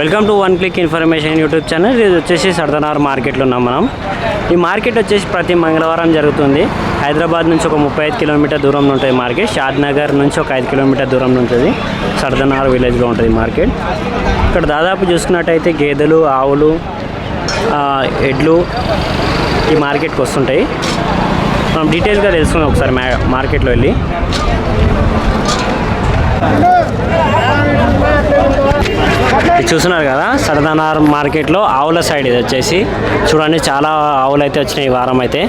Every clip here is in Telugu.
Welcome to one click information YouTube channel. ఇది వచ్చేసి సర్దనార్ మార్కెట్లో ఉన్నాం మనం. ఈ మార్కెట్ వచ్చేసి ప్రతి మంగళవారం జరుగుతుంది. హైదరాబాద్ నుంచి ఒక ముప్పై ఐదు కిలోమీటర్ దూరంలో ఉంటుంది మార్కెట్. షాద్నగర్ నుంచి ఒక ఐదు కిలోమీటర్ దూరంలో ఉంటుంది సర్దనార్ విలేజ్లో ఉంటుంది మార్కెట్. ఇక్కడ దాదాపు చూసుకున్నట్టయితే గేదెలు ఆవులు ఎడ్లు ఈ మార్కెట్కి వస్తుంటాయి. మనం డీటెయిల్గా తెలుసుకుందాం ఒకసారి మా మార్కెట్లో వెళ్ళి. ఇది చూస్తున్నారు కదా సరదానార్ మార్కెట్లో ఆవుల సైడ్ ఇది వచ్చేసి. చూడండి చాలా ఆవులు అయితే వచ్చినాయి ఈ వారం అయితే.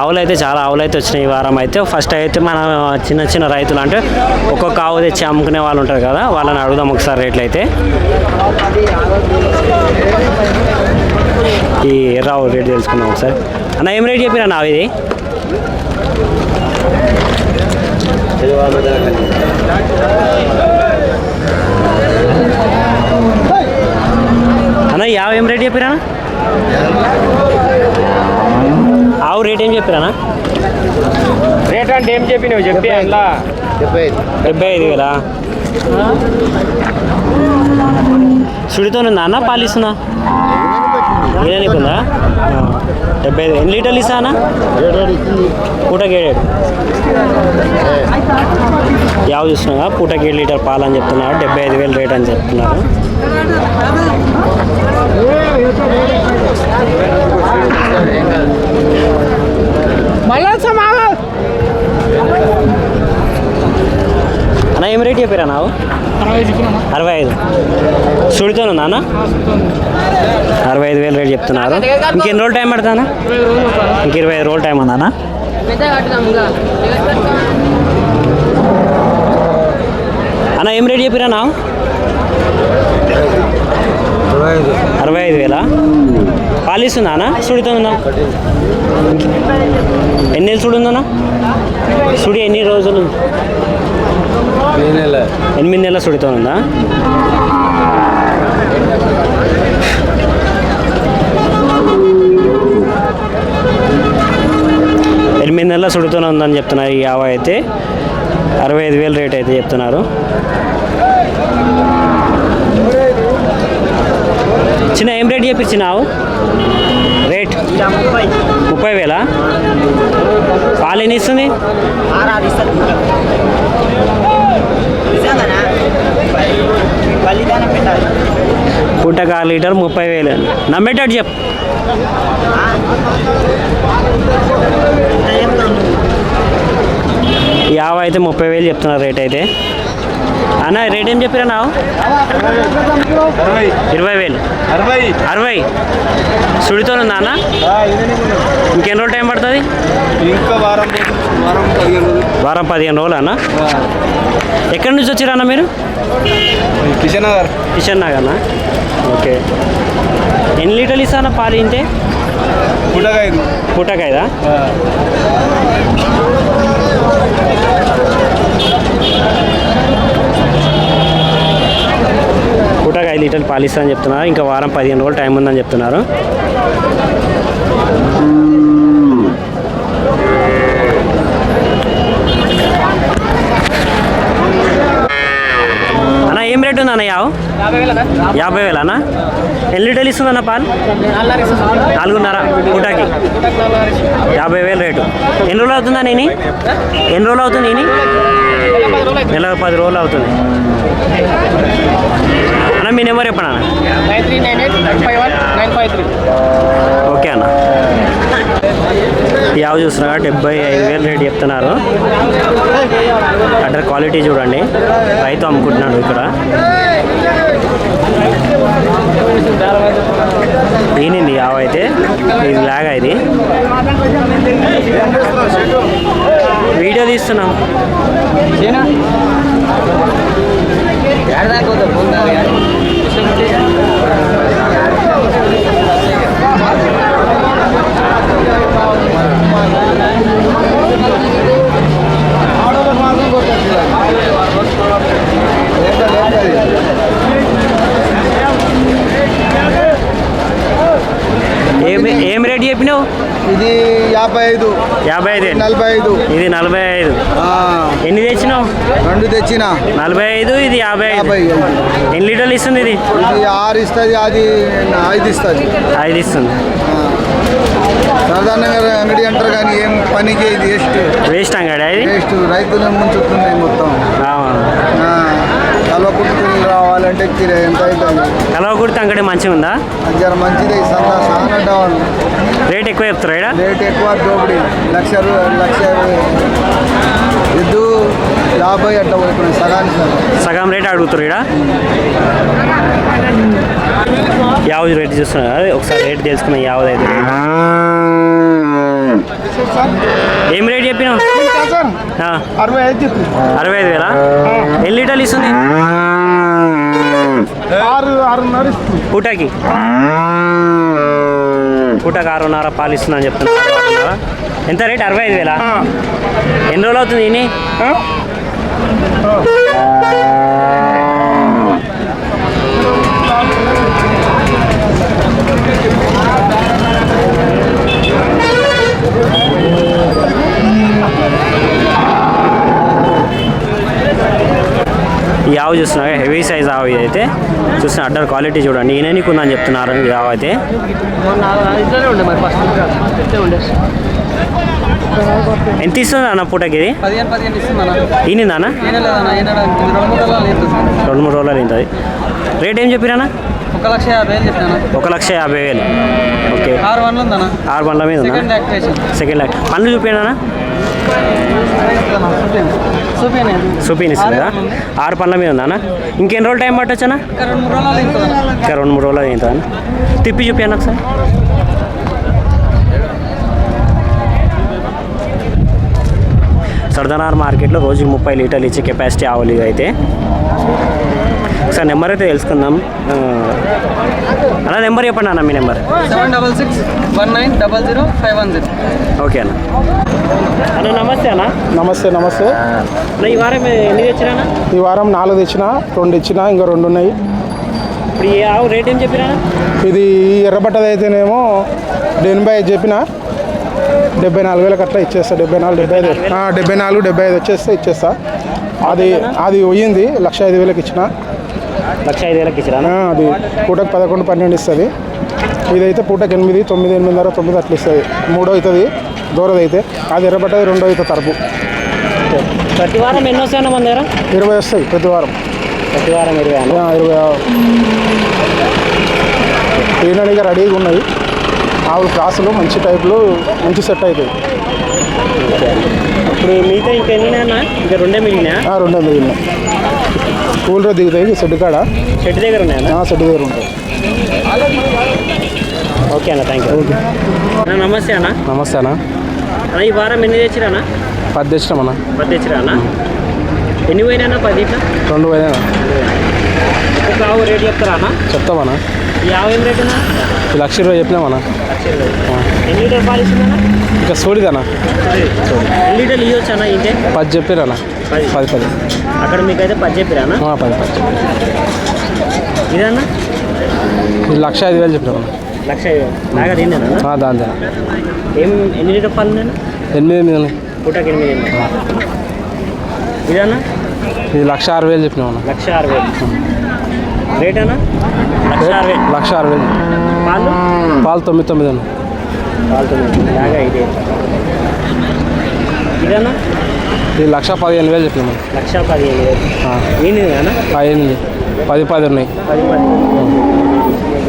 ఆవులు అయితే చాలా ఆవులు అయితే వచ్చినాయి ఈ వారం అయితే. ఫస్ట్ అయితే మన చిన్న చిన్న రైతులు అంటే ఒక్కొక్క ఆవు తెచ్చి అమ్ముకునే వాళ్ళు ఉంటారు కదా వాళ్ళని అడుగుదాం ఒకసారి రేట్లు అయితే. ఈ ఎర్ర ఆవు రేట్ తెలుసుకుందాం ఒకసారి. అన్న ఏం రేట్ చెప్పినా నా ఇది? అన్న యావ ఏం రేట్ చెప్పిరా ఆవు రేట్ ఏం చెప్పిరానా రేట్ అంటే ఏం చెప్పి నువ్వు చెప్పి అందులో డెబ్బై ఐదు. వేలా? సుడితో అన్న? పాలిస్తుందా? ఏదైనా డెబ్బై ఐదు. ఎన్ని లీటర్లు ఇస్తా అన్న? పూటకి ఏడు యావ చూస్తున్నా పూటకి ఏడు లీటర్ పాలు అని చెప్తున్నారు. డెబ్బై ఐదు వేలు రేట్ అని చెప్తున్నారు. అన్న ఏం రేట్ చెప్పారా నావు? అరవై ఐదు. సుడితో ఉందా అన్న అరవై ఐదు వేలు రేట్ చెప్తున్నారు. ఇంకెన్ని రోజులు టైం పడుతుందా ఇంక ఇరవై ఐదు రోజులు టైం ఉందా అన్న అన్న ఏం రేట్ చెప్పిరా నా అరవై ఐదు వేలా? పాలిస్తుందా అన్న? సుడితుందా ఎన్ని నెలలు సుడి ఉందన్నా సుడి ఎన్ని రోజులు? ఎనిమిది నెలల. సుడితో ఉందా ఎనిమిది నెలల సుడితోనే ఉందని చెప్తున్నారు ఈ యావ అయితే. అరవై ఐదు వేలు రేట్ అయితే చెప్తున్నారు. చిన్న ఏం రేట్ చెప్పించినావు రేట్? ముప్పై వేలా. పాలు ఎన్ని ఇస్తుంది? పుట్టక ఆరు లీటర్ ముప్పై వేలు. నమ్మేటట్టు చెప్పు. యాభై అయితే ముప్పై వేలు చెప్తున్నారు రేట్ అయితే. అన్న రేట్ ఏం చెప్పిరా నావు ఇరవై వేలు. అరవై. అరవై. సుడితో ఉందా అన్న? ఇంకెన్ని రోజులు టైం పడుతుంది? ఇంకా వారం వారం పదిహేను రోజులు. వారం పదిహేను రోజులు అన్న? ఎక్కడి నుంచి వచ్చిరా అన్న మీరు? కిషన్ నగర్ కిషన్ నగర్నా ఓకే. ఎన్ని లీటర్లు ఇస్తానా పాలు ఇంతే పుట్టగా ఐదు అని చెప్తున్నారు. ఇంకా వారం పదిహేను రోజులు టైం ఉందని చెప్తున్నారు. అన్న ఏం రేటు ఉంది అన్న యావు? యాభై వేలు అన్న ఎన్ని లీటర్లు ఇస్తుంది అన్న పాలు నాలుగున్నర. పూటకి యాభై వేలు రేటు. ఎన్ని రోజులు అవుతుందా నేను ఎన్ని రోజులు అవుతుంది నేను నెల పది రోజులు అవుతుంది. అన్న మీ నెంబర్ చెప్పండి అన్న ఓకే అన్న. యావ చూస్తున్నా డెబ్బై ఐదు వేలు రేటు చెప్తున్నారు. అడ్డర్ క్వాలిటీ చూడండి. రైతు అమ్ముకుంటున్నాడు ఇక్కడ. ఈనింది ఆవు అయితే. ఇది లాగా ఇది. వీడియో తీస్తున్నాం ఐదు ఇది నలభై ఐదు ఆ, ఎన్ని తెచ్చినావు రెండు తెచ్చిన నలభై ఐదు ఇది యాభై యాభై. ఎన్ని లీటర్లు ఇస్తుంది ఇది? ఇది ఆరు ఇస్తుంది అది ఐదు ఇస్తుంది. ఐదు ఇస్తుంది. సాధారణంగా అంగడి అంటారు కానీ ఏం పనికి ఇది వేస్ట్. వేస్ట్ అంగడి ఇది వేస్ట్. రైతులను ముంచుతున్నాయి మొత్తం. కల్వకుర్తికి రావాలంటే కిరాయి ఎంత అవుతుంది? కలవకుర్తి అంగడి మంచిగా ఉందా? అది జర మంచిది చాలా డౌన్ రేట్ ఎక్కువ చెప్తారా రేట్ ఎక్కువ దోపిడి. లక్ష లక్ష ఎద్దు యాభై పోతున్నాయి సగానికి సగం. సగం రేట్ అడుగుతారు ఇక్కడ? యావది రేట్ చూస్తున్నారు? అదే ఒకసారి రేట్ తెలుసుకున్నాం యావది అయితే ఏం రేట్ చెప్పినావు? ఆ, అరవై ఐదు. అరవై ఐదు వేలా? ఎన్ని లీటర్లు ఇస్తుంది? పూటకి? పూటకి ఆరున్నర పాలు ఇస్తుందని ఆరున్నర. ఎంత రేట్? అరవై ఐదు వేలా. ఎన్ని రోజులు అవుతుంది? ఈ ఆవు చూస్తున్నా హెవీ సైజ్ ఆవు ఇదైతే. అయితే అడ్డర్ క్వాలిటీ చూడండి. ఈయన నీకు చెప్తున్నారు ఈ ఆవు అయితే ఇట్లనే ఉండే మరి ఫస్ట్ ఇట్లే ఉండే ఎంత ఇస్తుంది అన్న పూటకి ఇది? ఏనే రెండు మూడు రోజులు తింటుంది రేట్ ఏం చెప్పినా ఒక లక్ష యాభై వేలు చెప్పాను ఒక లక్ష యాభై వేలు. ఓకే. ఆరు ఉందన్న ఆరు బండ్ల మీద సెకండ్ ల్యాక్ పనులు చూపించనా చూపించండి చూపిస్తుంది ఆరు పనుల మీద ఉందా అన్న ఇంకెన్ని రోజులు టైం పట్టొచ్చనా ఇంకా రెండు మూడు రోజులు తింటుంది తిప్పి చూపించండి ఒకసారి? సర్దనార్ మార్కెట్లో రోజుకి ముప్పై లీటర్లు ఇచ్చే కెపాసిటీ ఆవులు అయితే. ఒకసారి నెంబర్ అయితే తెలుసుకుందాం. అన్న నెంబర్ చెప్పండి అన్న మీ number. Seven double six one nine double zero five one zero. Okay అన్న. అన్న నమస్తే అన్న. నమస్తే నమస్తే. ఈ వారం ఎన్ని తెచ్చినా? ఈ వారం నాలుగు తెచ్చిన రెండు ఇచ్చిన ఇంకా రెండు ఉన్నాయి. ఇప్పుడు ఈ ఆవు రేట్ ఏం చెప్పినా ఇది ఎర్రబట్టది అయితేనేమో ఎనభై ఐదు చెప్పిన. డెబ్బై నాలుగు వేలకు అట్లా ఇచ్చేస్తా డెబ్బై నాలుగు డెబ్బై ఐదు. ఆ, డెబ్బై నాలుగు డెబ్బై ఐదు వచ్చేస్తే ఇచ్చేస్తా. అది అది పోయింది లక్ష ఐదు వేలకు ఇచ్చిన. లక్ష ఐదు వేలకు ఇచ్చిరా ఆ, అది పూటకు పదకొండు పన్నెండు ఇస్తుంది. ఇదైతే పూటకు ఎనిమిది తొమ్మిది ఎనిమిదిన్నర తొమ్మిది అట్లా ఇస్తుంది. మూడో అవుతుంది దూరది అయితే అది ఎర్రబట్టది రెండో అవుతుంది తరపు. ప్రతి వారం ఎన్ని వస్తాయన్న మన దగ్గర? ఇరవై వస్తాయి ప్రతి వారం. ప్రతి వారం ఇరవై ఇరవై ఈయనగా రెడీగా ఉన్నాయి ఆవులు క్లాసులు మంచి టైపులు మంచి సెట్ అవుతాయి ఇప్పుడు మిగతా ఇంకా ఎన్ని అన్న ఇంకా రెండే మిగిలినా? ఆ, రెండే మిగిలినాయి కూలర్ దిగుతాయి షెడ్ కాడ? షెడ్ దగ్గర ఉన్నాయన్న ఆ, షెడ్ దగ్గర ఉంటాయి. ఓకే అన్న థ్యాంక్ యూ అన్న నమస్తే అన్న. నమస్తే అన్న. అన్న ఈ వారం ఎన్ని తెచ్చిరా పది తెచ్చినాం అన్న. పది తెచ్చిరా అన్న? ఎన్ని పోయినా అన్న పది ఇట్లా రెండు పోయినా ఒక ఆవు రేట్ చెప్తారా అన్న? చెప్తామన్నా ఈ ఆవు ఏం రేట్ లక్ష ఇరవై చెప్పినామన్నా ఇంకా సూడిదన్నా ఎన్ని లీటర్లు ఇవ్వచ్చు అన్న ఇంటే పది చెప్పిరన్నా పది. పది అక్కడ మీకు అయితే పది చెప్పిరా అన్న? ఆ, పది పది. ఇదన్నా ఇది లక్ష ఐదు వేలు చెప్పినామన్నా లక్ష ఐదు వేలు. బాగా తిందేనా ఆ, దాని ఏం ఎన్ని లీటర్ పాలు ఉన్నాయన్న ఎనిమిది ఎనిమిది పూటకి ఎనిమిది ఇదన్నా ఇది లక్ష ఆరు వేలు చెప్పినామన్నా లక్ష ఆరు వేలు. రేట్ అన్నా? లక్ష వేలు పాలు? పాలు తొమ్మిది తొమ్మిది ఉన్నాయి పాలు తొమ్మిది బాగా ఇదే. లక్ష పదిహేను వేలు చెప్పినామన్నా లక్ష పదిహేను వేలు. అన్నా? ఎనిమిది. పది పది ఉన్నాయి.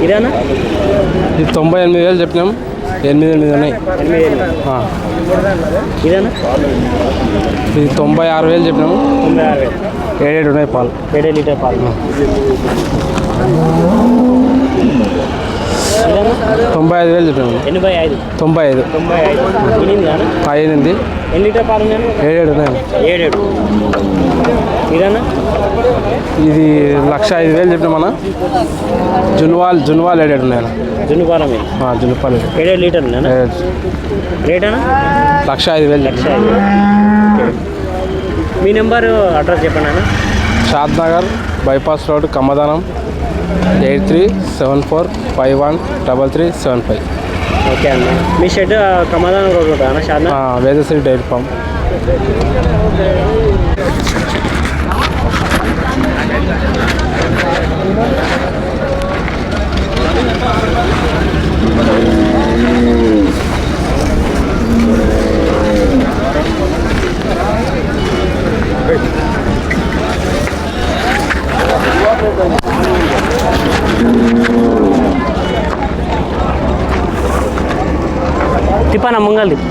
ఇదన్నా ఇది తొంభై ఎనిమిది వేలు చెప్పినాం. ఎనిమిది ఎనిమిది ఉన్నాయి. ఇదన్నా ఇది తొంభై ఆరు వేలు చెప్పినాము తొంభై ఆరు వేలు. ఏడేడు ఉన్నాయి పాలు. ఏడే లీటర్ పాలు. తొంభై ఐదు వేలు చెప్పినాము ఎనభై ఐదు. తొంభై ఐదు. తొంభై ఐదు. ఎనిమిది ఎన్ని లీటర్ పాలు ఏడేడు ఏడేడు ఇది లక్ష ఐదు వేలు చెప్పినామన్నా జున్వాల్ జున్వాల్ ఏడేడు ఉన్నాయి జున్నుపాలు ఏడు. ఏడేడు లీటర్ ఉన్నానా ఏడేడు. రేట్ అన్నా? లక్ష ఐదు వేలు లక్ష చెప్పినాం ఐదు. మీ నెంబర్ అడ్రస్ చెప్పండి అన్న. Shadnagar bypass road Kammadanam eight three seven four five one double three seven five. Okay అన్న. మీ షెడ్ ప్రమాదం రోడ్ ఉంటుంది వేదశ్రీ డైరీ ఫామ్. తిప్పన్న ముంగల్ తిప్పు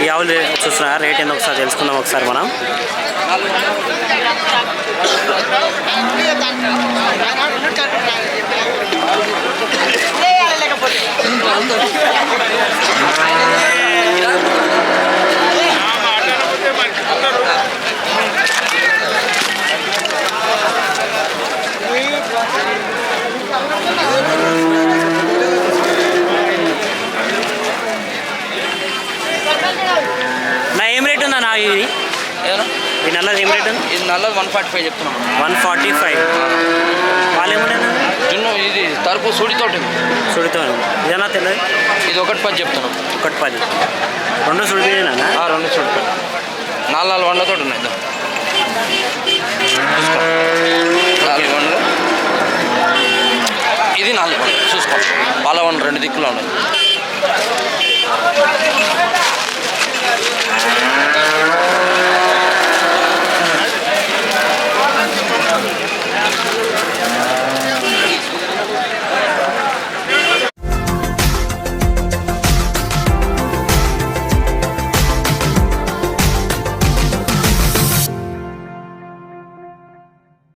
ఈ ఆవులు చూస్తున్నా రేట్ ఏందో ఒకసారి తెలుసుకుందాం ఒకసారి మనం నా ఏం రేట్ ఉందా నా ఇది ఏదన్నా ఈ నల్లది ఏం రేట్? ఇది నల్లది వన్ ఫార్టీ ఫైవ్ చెప్తున్నాం. వన్ ఫార్టీ ఫైవ్ వాళ్ళు ఏమున్నాయి జున్ను ఇది తలుపు సూడితోటి సుడితో ఇదన్నా తెలియదు ఇది ఒకటి పది చెప్తున్నాం. ఒకటి పది. రెండు సుడిపోయినా రెండు చూడు నాలుగు నాలుగు వందలతో ఉన్నాయి నాలుగు వందలు ఇది నాలుగు వందలు చూసుకో. పాల వంద రెండు దిక్కులు ఉన్నాయి.